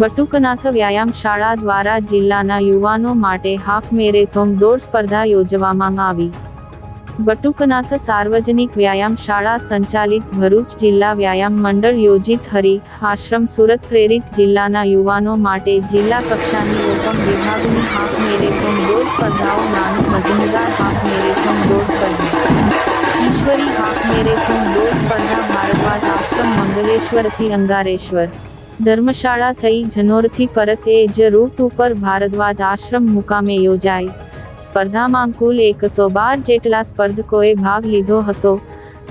બટુકનાથ વ્યાયામ શાળા દ્વારા જિલ્લાના યુવાનો માટે હાફ મેરેથોન દોડ સ્પર્ધા યોજવામાં આવી. બટુકનાથ સાર્વજનિક વ્યાયામ શાળા સંચાલિત ભરૂચ જિલ્લા વ્યાયામ મંડળ યોજિત હરિ આશ્રમ સુરત પ્રેરિત જિલ્લાના યુવાનો માટે જિલ્લા કક્ષાની એકમ વિભાગની હાફ મેરેથોન દોડ સ્પર્ધાઓ નાનું મજમુદાર હાફ મેરેથોન દોડ સ્પર્ધા. ઈશ્વરી હાફ મેરેથોન દોડ સ્પર્ધા ભારદ્વાજ આશ્રમ મંગલેશ્વરથી અંગારેશ્વર. ધર્મશાળા થઈ જનોરથી પરત એ જ રૂટ ઉપર ભારદ્વાજ આશ્રમ મુકામે યોજાઈ. સ્પર્ધામાં કુલ એકસો બાર જેટલા સ્પર્ધકોએ ભાગ લીધો હતો.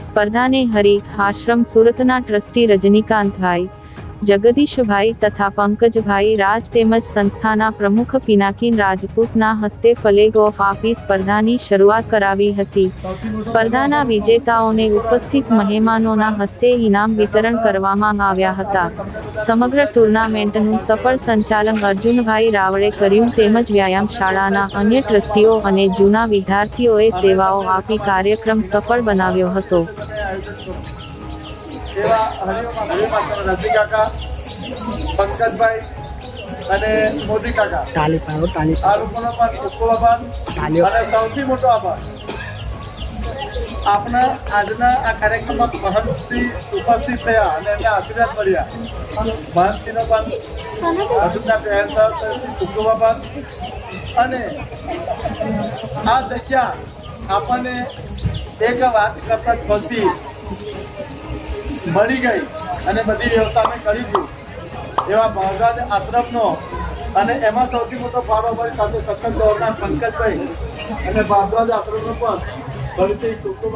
સ્પર્ધાને હરિ આશ્રમ સુરતના ટ્રસ્ટી રજનીકાંતભાઈ જગદીશભાઈ તથા પંકજભાઈ રાજ તેમજ સંસ્થાના પ્રમુખ પિનાકીન રાજપૂતના હસ્તે ફલેગ ઓફ આપી સ્પર્ધાની શરૂઆત કરાવી હતી. સ્પર્ધાના વિજેતાઓને ઉપસ્થિત મહેમાનોના હસ્તે ઇનામ વિતરણ કરવામાં આવ્યા હતા. સમગ્ર ટુર્નામેન્ટનું સફળ સંચાલન અર્જુનભાઈ રાવળે કર્યું તેમજ વ્યાયામ શાળાના અન્ય ટ્રસ્ટીઓ અને જૂના વિદ્યાર્થીઓએ સેવાઓ આપી કાર્યક્રમ સફળ બનાવ્યો હતો. એવા હરિઓમાં હરિમાં રજની કાકા પંકજભાઈ અને મોદી કાકા. તાલી પાડો તાલી આ લોકોનો પણ ખૂબ આભાર અને સૌથી મોટો આભાર. આપણા આજના આ કાર્યક્રમમાં મહંતસિંહ ઉપસ્થિત થયા અને એમને આશીર્વાદ મળ્યા. મહંતસિંહનો પણ ખૂબ ખૂબ આભાર. અને આ જગ્યા આપણને એક વાત કરતા જ મળી ગઈ અને બધી વ્યવસ્થા અમે કરીશું. એવા ભાવરાજ આશ્રમનો અને એમાં સૌથી મોટો ફાળો અમારી સાથે સતત દોડનાર પંકજભાઈ અને ભાવરાજ આશ્રમનો પણ ફરીથી ટૂંકો